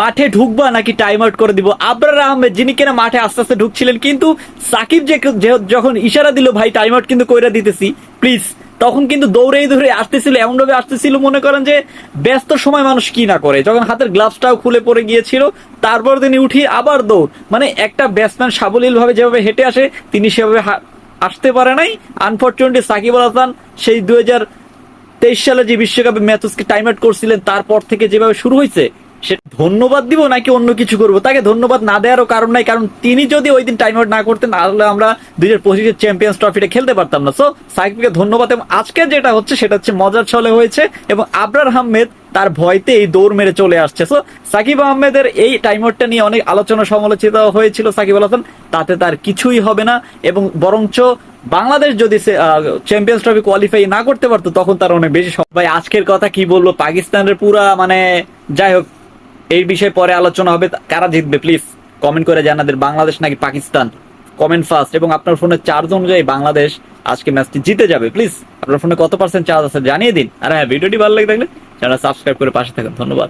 মাঠে ঢুকবা নাকি time out করে দিব? আবরার আহমেদ, যিনি কিনা মাঠে আস্তে আস্তে ঢুকছিলেন, কিন্তু সাকিব যে যখন ইশারা দিল, ভাই টাইম আউট কিন্তু কইরা দিতেছি প্লিজ তখন কিন্তু দৌড়েই দৌড়ে আসতেছিল এমন ভাবে আসতেছিল, মনে করেন যে ব্যস্ত সময় মানুষ কি না করে। যখন হাতের গ্লাভসটাও খুলে পড়ে গিয়েছিল, তারপর তিনি উঠিয়ে আবার দৌড়। মানে একটা ব্যাটসম্যান সাবলীল ভাবে যেভাবে হেঁটে আসে, তিনি সেভাবে আসতে পারে নাই। আনফর্চুনেটলি সাকিব আল হাসান সেই দুই তেইশ সালে যে বিশ্বকাপে ম্যাচকে টাইম আউট করছিলেন, তারপর থেকে যেভাবে শুরু হয়েছে সে ধন্যবাদ দিব নাকি অন্য কিছু করব? তাকে ধন্যবাদ না দেওয়ারও কারণ নাই, কারণ তিনি যদি ওই দিন টাইম আউট না করতেন, তাহলে আমরা দুই হাজার পঁচিশের চ্যাম্পিয়ন্স ট্রফিটা খেলতে পারতাম না। সো সাকিবকে ধন্যবাদ এবং আজকে যেটা হচ্ছে, সেটা হচ্ছে মজার ছলে হয়েছে এবং আবরার আহমেদ তার ভয়তে এই দৌড় মেরে চলে আসছে। সো সাকিব আহমেদের এই টাইম আউটটা নিয়ে অনেক আলোচনা সমালোচিত হয়েছিল সাকিব আল হাসান, তাতে তার কিছুই হবে না এবং বরঞ্চ বাংলাদেশ যদি চ্যাম্পিয়ন্স ট্রফি কোয়ালিফাই না করতে পারতো, তখন তার অনেক বেশি সবাই আজকের কথা কি বলব? পাকিস্তানের পুরা মানে যাই হোক এই বিষয়ে পরে আলোচনা হবে। কারা জিতবে প্লিজ কমেন্ট করে জানাদের বাংলাদেশ নাকি পাকিস্তান? কমেন্ট ফার্স্ট এবং আপনার ফোনে চার্জ অনুযায়ী বাংলাদেশ আজকে ম্যাচটি জিতে যাবে। প্লিজ আপনার ফোনে কত পার্সেন্ট চার্জ আছে জানিয়ে দিন। আর হ্যাঁ ভিডিওটি ভালো লাগে থাকলে যারা সাবস্ক্রাইব করে পাশে থাকেন, ধন্যবাদ।